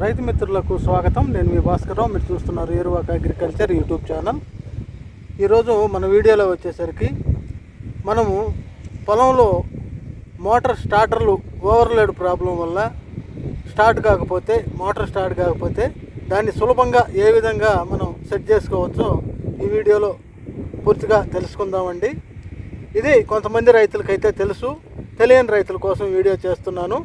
రైతు మిత్రులకు స్వాగతం. నేను మీ భాస్కర్రావు మీరు చూస్తున్నారు ఏరువాక అగ్రికల్చర్ యూట్యూబ్ ఛానల్. ఈరోజు మన వీడియోలో వచ్చేసరికి మనము పొలంలో మోటార్ స్టార్టర్లు ఓవర్లోడ్ ప్రాబ్లం వల్ల స్టార్ట్ కాకపోతే మోటార్ స్టార్ట్ కాకపోతే దాన్ని సులభంగా ఏ విధంగా మనం సెట్ చేసుకోవచ్చో ఈ వీడియోలో పూర్తిగా తెలుసుకుందామండి. ఇది కొంతమంది రైతులకైతే తెలుసు. తెలియని రైతుల కోసం వీడియో చేస్తున్నాను.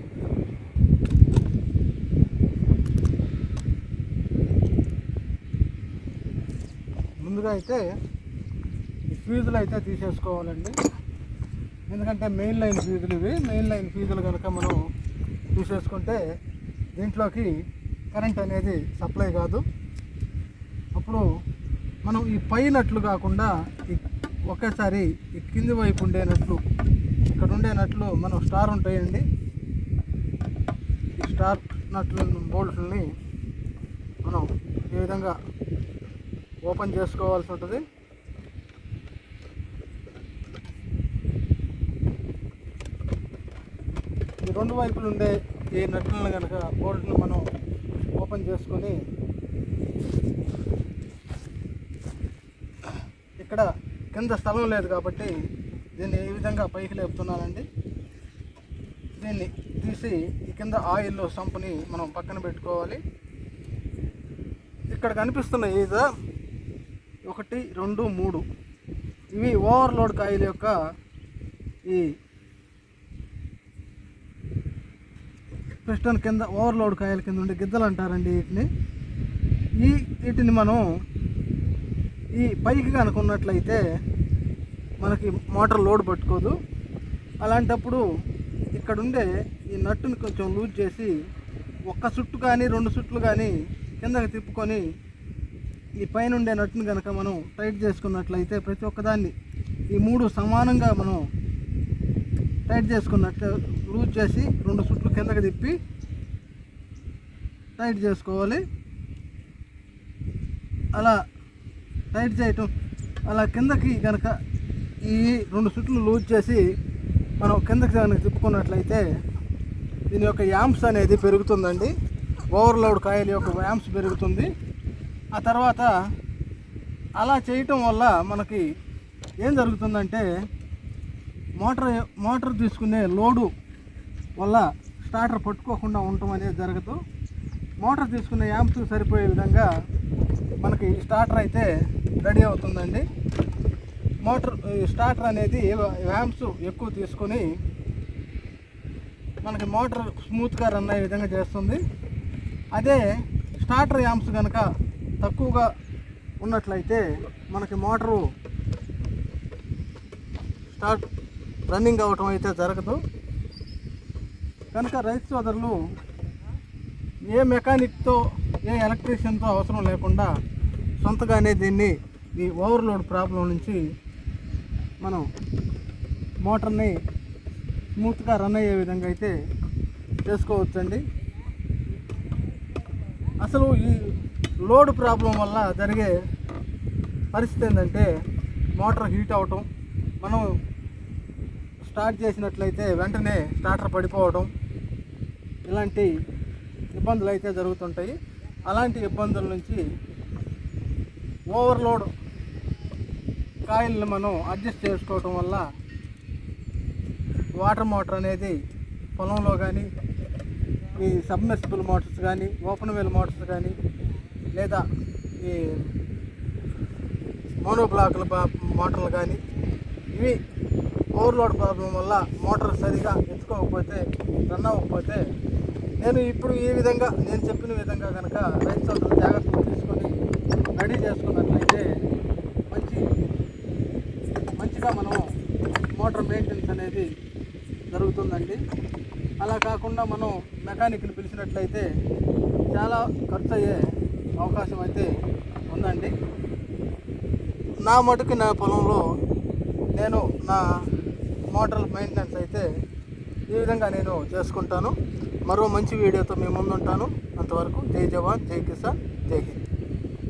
ముందుగా అయితే ఈ ఫీజులు అయితే తీసేసుకోవాలండి. ఎందుకంటే మెయిన్ లైన్ ఫీజులు ఇవి. మెయిన్ లైన్ ఫీజులు కనుక మనం తీసేసుకుంటే దీంట్లోకి కరెంట్ అనేది సప్లై కాదు. అప్పుడు మనం ఈ పై నట్లు కాకుండా ఒకేసారి ఈ కింది వైపు ఉండే నట్లు ఇక్కడ ఉండే నట్లు మనం స్టార్ ఉంటాయండి. ఈ స్టార్ నట్లు బోల్ట్ని మనం ఈ విధంగా ఓపెన్ చేసుకోవాల్సి ఉంటుంది. ఈ రెండు వైపులు ఉండే ఈ నట్లను కనుక బోల్ట్ను మనం ఓపెన్ చేసుకొని ఇక్కడ కింద స్థలం లేదు కాబట్టి దీన్ని ఈ విధంగా పైకి లేపుతున్నానండి? దీన్ని తీసి ఈ కింద ఆయిల్ సంపుని మనం పక్కన పెట్టుకోవాలి. ఇక్కడ కనిపిస్తున్న ఈద ఒకటి రెండు మూడు. ఇవి ఓవర్లోడ్ కాయల యొక్క ఈ పిస్టన్ కింద ఓవర్లోడ్ కాయల కింద ఉండే గిద్దలు అంటారండి వీటిని. ఈ వీటిని మనం ఈ పైకి కనుకున్నట్లయితే మనకి మోటార్ లోడ్ పట్టుకోదు. అలాంటప్పుడు ఇక్కడ ఉండే ఈ నట్టుని కొంచెం లూజ్ చేసి ఒక్క సుట్టు కానీ రెండు సుట్లు కానీ కిందకి తిప్పుకొని ఈ పైన ఉండే నట్టుని కనుక మనం టైట్ చేసుకున్నట్లయితే ప్రతి ఒక్కదాన్ని ఈ మూడు సమానంగా మనం టైట్ చేసుకున్నట్లు లూజ్ చేసి రెండు సుట్లు కిందకి తిప్పి టైట్ చేసుకోవాలి. అలా టైట్ చేయటం అలా కిందకి కనుక ఈ రెండు సుట్లు లూజ్ చేసి మనం కిందకి కనుక తిప్పుకున్నట్లయితే దీని యొక్క యాంప్స్ అనేది పెరుగుతుందండి. ఓవర్లోడ్ కాయల యొక్క యాంప్స్ పెరుగుతుంది. ఆ తర్వాత అలా చేయటం వల్ల మనకి ఏం జరుగుతుందంటే మోటార్ మోటార్ తీసుకునే లోడు వల్ల స్టార్టర్ పట్టుకోకుండా ఉండటం అనేది జరగదు. మోటార్ తీసుకునే యాంప్స్ సరిపోయే విధంగా మనకి స్టార్టర్ అయితే రెడీ అవుతుందండి. మోటార్ ఈ స్టార్టర్ అనేది యాంప్స్ ఎక్కువ తీసుకొని మనకి మోటార్ స్మూత్గా రన్ అయ్యే విధంగా చేస్తుంది. అదే స్టార్టర్ యాంప్స్ కనుక తక్కువగా ఉన్నట్లయితే మనకి మోటరు స్టార్ట్ రన్నింగ్ అవ్వటం అయితే జరగదు. కనుక రైతు సోదరులు ఏ మెకానిక్తో ఏ ఎలక్ట్రీషియన్తో అవసరం లేకుండా సొంతగానే దీన్ని ఈ ఓవర్లోడ్ ప్రాబ్లం నుంచి మనం మోటార్ని స్మూత్గా రన్ అయ్యే విధంగా అయితే చేసుకోవచ్చండి. అసలు ఈ లోడ్ ప్రాబ్లం వల్ల జరిగే పరిస్థితి ఏంటంటే మోటార్ హీట్ అవటం మనం స్టార్ట్ చేసినట్లయితే వెంటనే స్టార్టర్ పడిపోవడం ఇలాంటి ఇబ్బందులు అయితే జరుగుతుంటాయి. అలాంటి ఇబ్బందుల నుంచి ఓవర్లోడ్ కాయిల్ని మనం అడ్జస్ట్ చేసుకోవటం వల్ల వాటర్ మోటార్ అనేది పొలంలో కానీ ఈ సబ్మెర్సిబుల్ మోటార్స్ కానీ ఓపెన్ వెల్ మోటార్స్ కానీ లేదా ఈ మోనో బ్లాకుల మోటార్లు కానీ ఇవి ఓవర్లోడ్ ప్రాబ్లం వల్ల మోటార్ సరిగా ఎత్తుకోకపోతే రన్ అవ్వకపోతే నేను ఇప్పుడు ఈ విధంగా నేను చెప్పిన విధంగా కనుక రైతు సోదరులు జాగ్రత్తలు తీసుకొని రెడీ చేసుకున్నట్లయితే మంచి మంచిగా మనం మోటార్ మెయింటెనెన్స్ అనేది జరుగుతుందండి. అలా కాకుండా మనం మెకానిక్ని పిలిచినట్లయితే చాలా ఖర్చు అయ్యే అవకాశం అయితే ఉందండి. నా మటుకు నా పొలంలో నేను నా మోటార్ మెయింటెనెన్స్ అయితే ఈ విధంగా నేను చేసుకుంటాను. మరో మంచి వీడియోతో మీ ముందుంటాను. అంతవరకు జై జవాన్ జై కిసాన్ జై హింద్.